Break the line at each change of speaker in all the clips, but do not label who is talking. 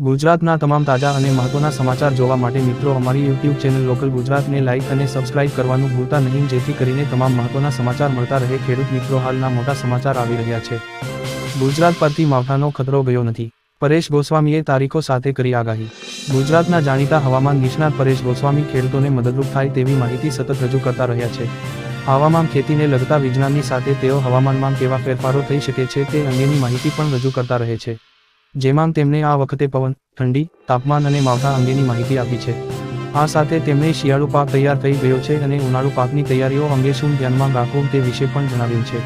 ગુજરાતના તમામ તાજા અને મહત્વના સમાચાર જોવા માટે મિત્રો, અમારી યુટ્યુબ ચેનલ લોકલ ગુજરાતને લાઇક અને સબસ્ક્રાઇબ કરવાનું ભૂલતા નહીં. જેથી કરીને તમામ મહત્વના સમાચાર મળતા રહે. ખેડૂત મિત્રો, હાલના મોટા સમાચાર આવી રહ્યા છે. ગુજરાત પરથી માવઠાનો ખતરો ગયો નથી. પરેશ ગોસ્વામીએ તારીખો સાથે કરી આગાહી. ગુજરાતના જાણીતા હવામાન નિષ્ણાત પરેશ ગોસ્વામી ખેડૂતોને મદદરૂપ થાય તેવી માહિતી સતત રજૂ કરતા રહ્યા છે. હવામાન ખેતીને લગતા વિજ્ઞાનની સાથે તેઓ હવામાનમાં કેવા ફેરફારો થઈ શકે છે તે અંગેની માહિતી પણ રજૂ કરતા રહે છે. જેમાં તેમણે આ વખતે પવન, ઠંડી, તાપમાન અને માવઠા અંગેની માહિતી આપી છે. આ સાથે તેમણે શિયાળુ પાક તૈયાર થઈ ગયો છે અને ઉનાળુ પાકની તૈયારીઓ અંગે શું ધ્યાનમાં રાખવું તે વિશે પણ જણાવ્યું છે.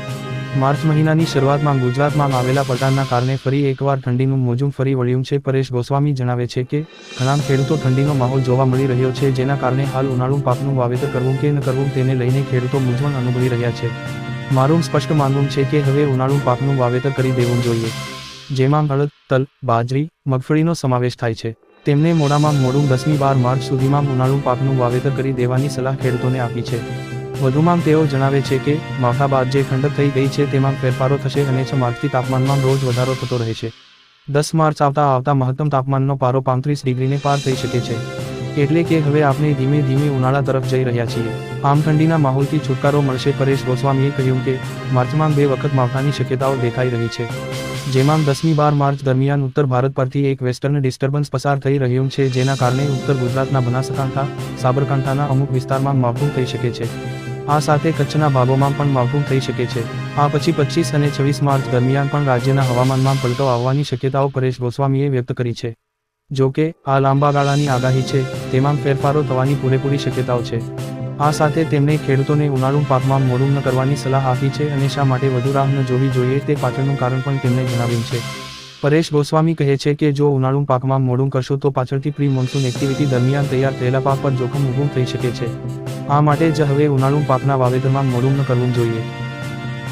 માર્ચ મહિનાની શરૂઆતમાં ગુજરાતમાં આવેલા પલટાના કારણે ફરી એકવાર ઠંડીનું મોજું ફરી વળ્યું છે. પરેશ ગોસ્વામી જણાવે છે કે, ઘણા ખેડૂતો ઠંડીનો માહોલ જોવા મળી રહ્યો છે, જેના કારણે હાલ ઉનાળુ પાકનું વાવેતર કરવું કે ન કરવું તેને લઈને ખેડૂતો મૂંઝવણ અનુભવી રહ્યા છે. મારું સ્પષ્ટ માનવું છે કે હવે ઉનાળુ પાકનું વાવેતર કરી દેવું જોઈએ. જેમાં અડદ તલ, બાજરી, મગફળીનો સમાવેશ થાય છે. તેમણે મોડામાં મોડું દસમી બાર માર્ચ સુધીમાં ઉનાળુ પાકનું વાવેતર કરી દેવાની સલાહ ખેડૂતોને આપી છે. વધુમાં તેઓ જણાવે છે કે, માવઠા બાદ જે ઠંડક થઈ ગઈ છે તેમાં ફેરફારો થશે અને છ માર્ચથી તાપમાનમાં રોજ વધારો થતો રહેશે દસ માર્ચ આવતા આવતા મહત્તમ તાપમાનનો પારો પાંત્રીસ ડિગ્રીને પાર થઈ શકે છે. એટલે કે હવે આપણે ધીમે ધીમે ઉનાળા તરફ જઈ રહ્યા છીએ. આમ ઠંડીના માહોલથી છુટકારો મળશે પરેશ ગોસ્વામીએ કહ્યું કે, માર્ચમાં બે વખત માવઠાની શક્યતાઓ દેખાઈ રહી છે. જેમાં દસમી બાર માર્ચ દરમિયાન ઉત્તર ભારત પરથી એક વેસ્ટર્ન ડિસ્ટર્બન્સ પસાર થઈ રહ્યું છે, જેના કારણે ઉત્તર ગુજરાતના બનાસકાંઠા, સાબરકાંઠાના અમુક વિસ્તારમાં માવઠું થઈ શકે છે. આ સાથે કચ્છના ભાગોમાં પણ માવઠું થઈ શકે છે. આ પછી પચીસ અને છવ્વીસ માર્ચ દરમિયાન પણ રાજ્યના હવામાનમાં પલટો આવવાની શક્યતાઓ પરેશ ગોસ્વામીએ વ્યક્ત કરી છે. જો કે, આ લાંબા ગાળાની આગાહી છે, તેમાં ફેરફારો થવાની પૂરેપૂરી શક્યતાઓ છે. આ સાથે તેમણે ખેડૂતોને ઉનાળુ પાકમાં મોડું ન કરવાની સલાહ આપી છે અને શા માટે વધુ રાહ ન જોવી જોઈએ તે પાછળનું કારણ પણ તેમણે જણાવ્યું છે. પરેશ ગોસ્વામી કહે છે કે જો ઉનાળુ પાકમાં મોડું કરશો તો પાછળથી પ્રી મોન્સૂન એક્ટિવિટી દરમિયાન તૈયાર થયેલા પાક પર જોખમ ઊભું થઈ શકે છે. આ માટે જ હવે ઉનાળુ પાકના વાવેતરમાં મોડું ન કરવું જોઈએ.